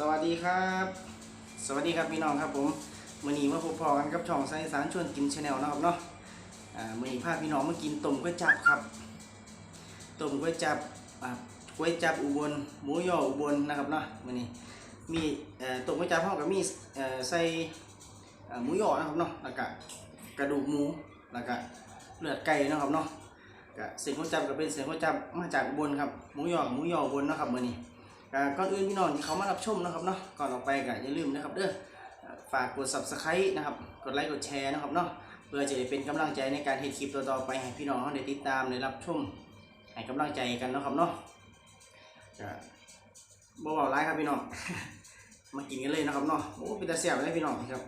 สวัสดีครับ สวัสดีครับพี่น้องครับผมมื่อนี้มาพบพอกันกับช่องไซสารชวนกินชาแนลนะครับเนาะมื่อนี้พาพี่น้องมากินต้มก๋วยจับครับต้มก๋วยจับก๋วยจับอุบลหมูยออุบลนะครับเนาะมื่อนี้มีเอ่อต้มก๋วยจับห้องกับมีใส่หมูยอนะครับเนาะแล้วก็กระดูกหมูแล้วก็เลือดไก่นะครับเนาะก็เสียงก๋วยจับก็เป็นเสียงก๋วยจับมาจากอุบลครับหมูยอหมูยออุบลนะครับมื่อนี้อ่ ก่อนอื่นพี่น้องที่เขามารับชมนะครับเนาะก่อนออกไปก็อย่าลืมนะครับเด้อฝากกด subscribe นะครับกดไลค์กดแชร์นะครับเนาะเพื่อจะได้เป็นกำลังใจในการเฮ็ดคลิปต่อๆไปให้พี่น้องเขาได้ติดตามได้รับชมให้กำลังใจกันนะครับเนาะบ่เว้าหลายครับพี่น้องมากินกันเลยนะครับเนาะโอ้เป็นตาแซ่บเลยพี่น้องครับ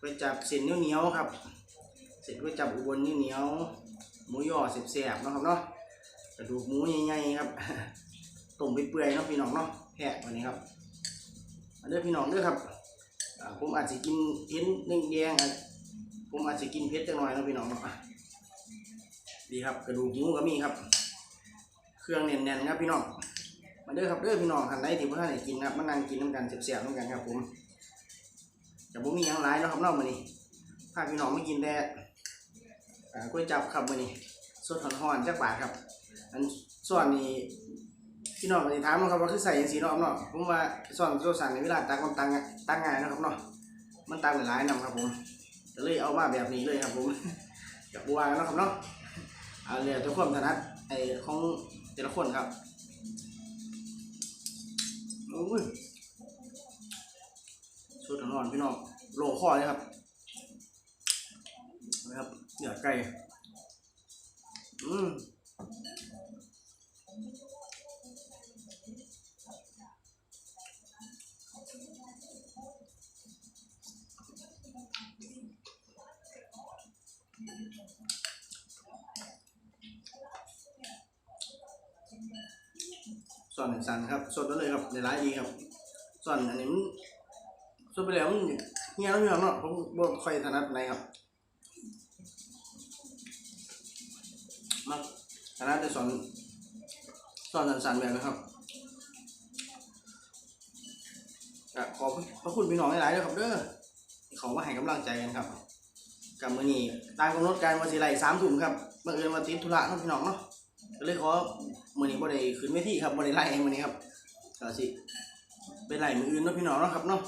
ก๋วยจับเส้นเหนียวๆครับเส้นก๋วยจับอุบลเหนียวหมูย่อแซ่บๆนะครับเนาะกระดูกหมูใหญ่ๆครับ ต้มไปเปื่อยๆเนาะพี่น้องเนาะแพะวันนี้ครับมาเด้อพี่น้องเด้อครับผมอาจจะกินเผ็ดแดงๆอะผมอาจจะกินเผ็ดจังหน่อยนะพี่น้องเนาะดีครับกระดูกหมูก็มีครับ เครื่องแน่นๆครับพี่น้องมาเด้อครับเด้อพี่น้องทันใดที่พ่อท่านกินครับมานั่งกินน้ำกันเสียบๆน้ำกันครับผมแต่ผมมีหยังหลายเนาะครับนอกมื้อนี้พาพี่น้องไมากินแต่กล้วยจับครับมื้อนี้สดฮ้อนๆจักบาทครับ อันส่วนนี้ พี่น้องก็สิถามนะครับว่าคือใส่ยังสีเนาะครับเนาะผมว่าส่วนโซสันในเวลาตักมันตังตักง่ายเนะครับเนาะมันตักหลายๆนำครับผมก็เลยเอามาแบบนี้เลยครับผมกับบัวนะครับเนาะเอาเรียตัวความถนัดไอ้ของแต่ละคนครับโอ้ยสุดนอนพี่น้องโลคอเลยครับนะครับเนื้อไก่อืม ส่วนหนึ่งสันครับสดไปเลยครับในร้ายดีครับส่วนอันนี้มันสดไปแล้วมันเงี้ยแล้วเงี้ยเนาะผมบ่ค่อยถนัดในครับมาถนัดแต่ส่วนส่วนสันๆแบบนี้ครับก็ขอบพระคุณพี่น้องหลายๆเลยครับเด้อเขามาให้กำลังใจกันครับกับมือนี้ตามกำหนดการวันสิไรสามถุ่มครับบังเอิญมาติดธุระเนาะพี่น้องเนาะก็เลยขอ มือนี้บ่ได้ขึ้นเวทีครับบ่ได้ไล่เองมือนี้ครับก็สิเป็นไล่มืออื่นเนาะพี่น้องเนาะครับเนาะ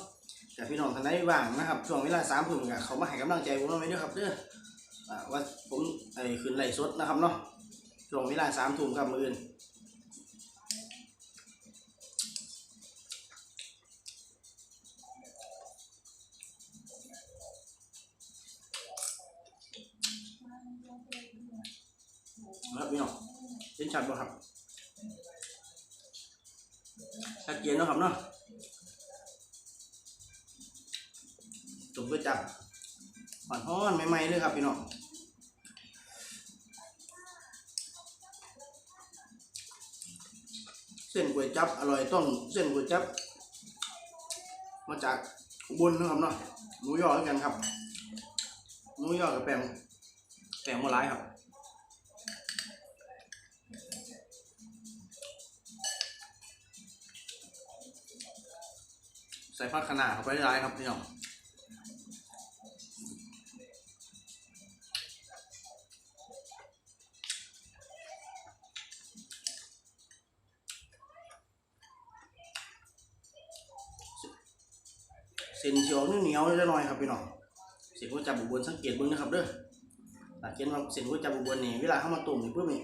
แต่พี่น้องท่านใดว่างนะครับช่วงเวลาสามทุ่มก็เขามาให้กำลังใจผมเอาไว้ด้วยครับเด้ออ่าว่าผมไอ้ขึ้นไล่สดนะครับเนาะช่วงเวลาสามทุ่มครับมืออื่นครับพี่น้องเห็นชัดบ่ครับ ชัดเจนเนาะครับเนาะจุ่มก็จับหวานฮ้อนใหม่ๆเลยครับพี่น้องเส้นก๋วยจับอร่อยต้องเส้นก๋วยจับ มาจากอุบลนะครับเนาะหมูยอเหมือกันครับหมูยอกับแป้งแป้งโมลายครับ ใส่ผักขนาดเข้าไปได้หลายครับพี่น้องเส้นเสียวเหนียวๆนิดหน่อยครับพี่น้องเส้นก๋วยจับอุบลสังเกตเบิ่งนะครับเด้อสังเกตว่าเส้นก๋วยจับอุบลนี่เวลาเข้ามาต้มนี่เพื่อนี่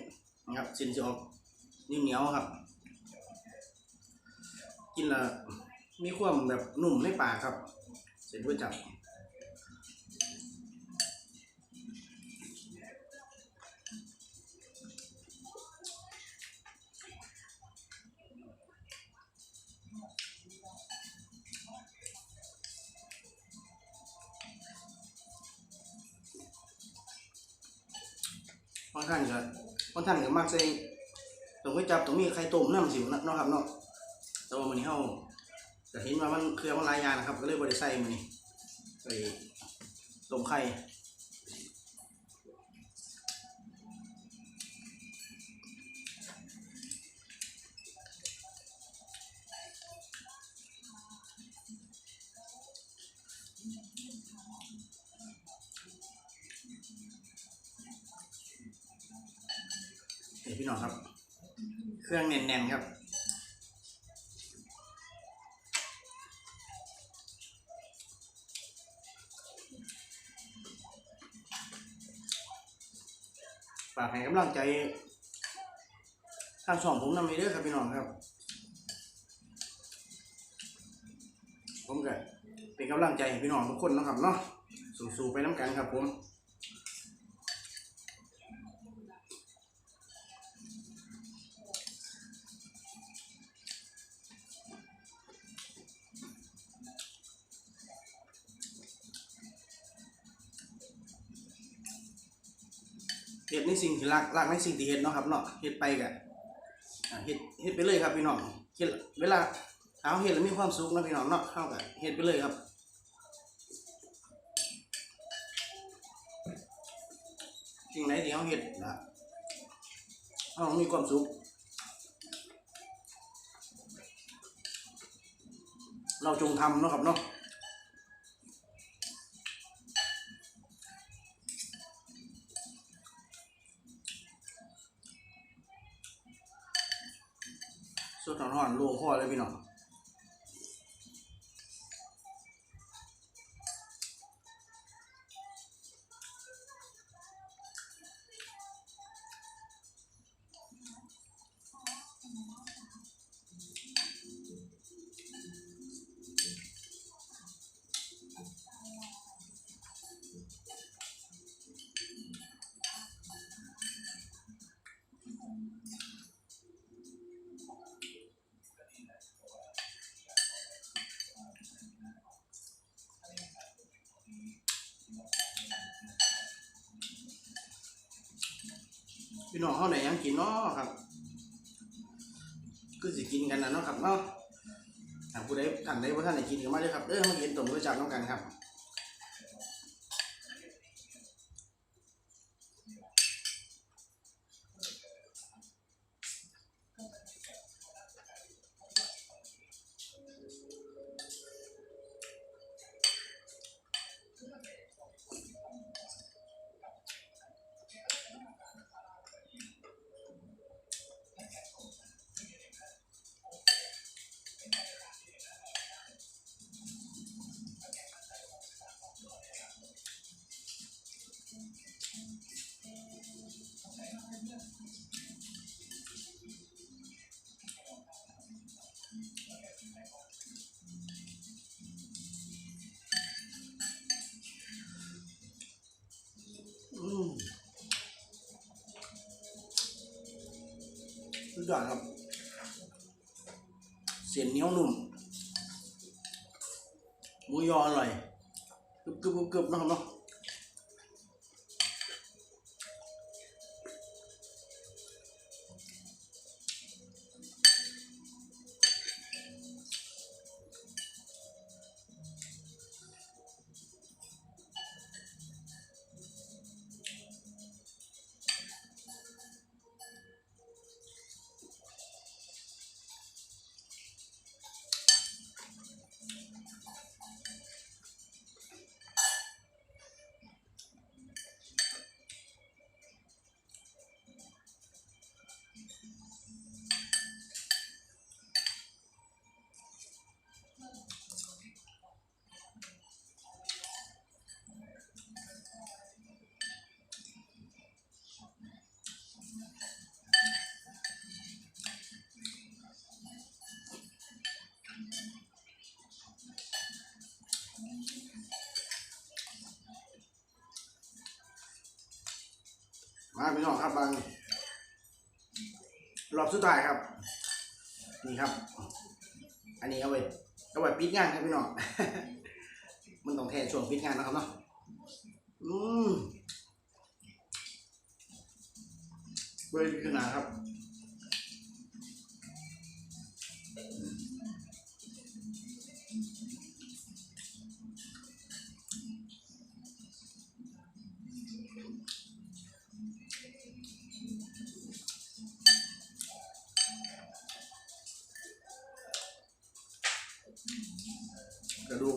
นะครับเส้นจะออกเหนียวครับ กินละ มีความแบบนุ่มในปากครับเสร็จด้วยจับบางท่านก็บางท่านก็มักใส่ตรงไว้จับตรงมีไข่ต้มน้ำสิวนะครับเนาะแต่ว่ามันนี้เฮา แต่เห็นว่ามันเครื่องมันลายยางนะครับ ก็เลยบริใส่มันนี่ไปต้มไข่พี่น้องครับ เครื่องแน่นๆครับ ฝากให้กำลังใจทางช่องผมนำไปเด้อครับพี่น้องครับ ผมก็เป็นกำลังใจให้พี่น้องทุกคนนะครับเนาะสู้ๆไปน้ำกันครับผม เฮ็ดในสิ่งที่รักรักในสิ่งที่เฮ็ดเนาะครับเนาะเฮ็ดไปก็อ่าเฮ็ดเฮ็ดไปเลยครับพี่น้องเฮ็ดเวลาเอาเฮ็ดแล้วมีความสุขนะพี่น้องเนาะเฮาก็เฮ็ดไปเลยครับสิ่งไหนที่เฮาเฮ็ดนะเฮามีความสุขเราจงทำเนาะครับเนาะ สดร้อนๆโล่คอเลยพี่น้อง พี่น้องเขาไหนยังกินเนาะครับก็สิกินกันนะเนาะครับเนาะถ้าผู้ใดท่านใดบ่ท่านไหนกินก็มาเลยครับเออมากินต้มก๋วยจั๊บน้ำกันครับ ยอดครับ เสียนเหนียวนุ่มหมูยออร่อยกรึบกรึบกรึบกรึบนะครับเนาะ มาพี่น้องครับบางรอบสุดท้ายครับ นี่ครับ อันนี้เอาไว้เอาไว้ปิดงานครับพี่น้องมันต้องแทนช่วงปิดงานนะครับเนาะอืมเบอร์ขนาดครับ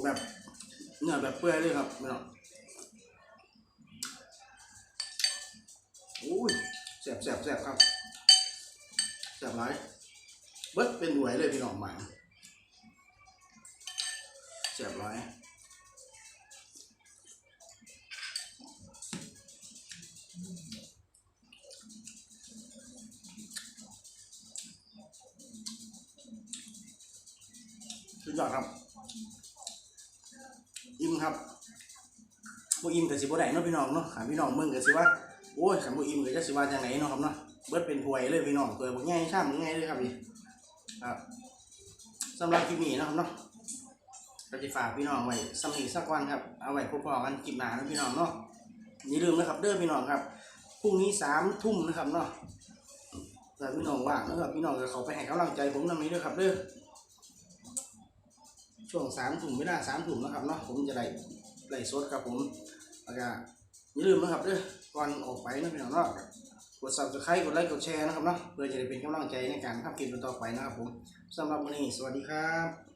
แบบเนื้อแบบเปื่อยเลยครับพี่น้องอุ้ยแสบแสบแสบครับจับไรเบิดเป็นหวยเลยพี่น้องหมันเสียบร้อยสุดยอดครับ ครับบ่อิ่มก็สิบ่ได้เนาะพี่น้องเนาะขาพี่น้องมึงก็สิว่าโอ้ยขันบ่อิ่มก็จะสิว่าจังไหนเนาะครับเนาะเบิดเป็นถวยเลยพี่น้องถ้วยบ่ใหญ่ช่ำใหญ่เลยครับนี่ครับสำหรับคลิปนี้เนาะครับเนาะก็สิฝากพี่น้องไว้สำนีสักวันครับเอาไว้พบกันคลิปหน้าเนาะพี่น้องเนาะอย่าลืมนะครับเด้อพี่น้องครับพรุ่งนี้สามทุ่มนะครับเนาะถ้าพี่น้องว่างนะครับพี่น้องก็เขาไปให้กำลังใจผมนำนี้ด้วยครับเด้อ ช่วงสามถุ่มเวลาสามถุ่มนะครับเนาะผมจะไล่ไล่สดครับผมแล้วก็อย่าลืมนะครับเด้อก่อนออกไปนะพี่น้องเนาะกดซับสไครต์กดไลค์กดแชร์นะครับเนาะเพื่อจะได้เป็นกำลังใจในการทำคลิปต่อไปนะครับผมสำหรับวันนี้สวัสดีครับ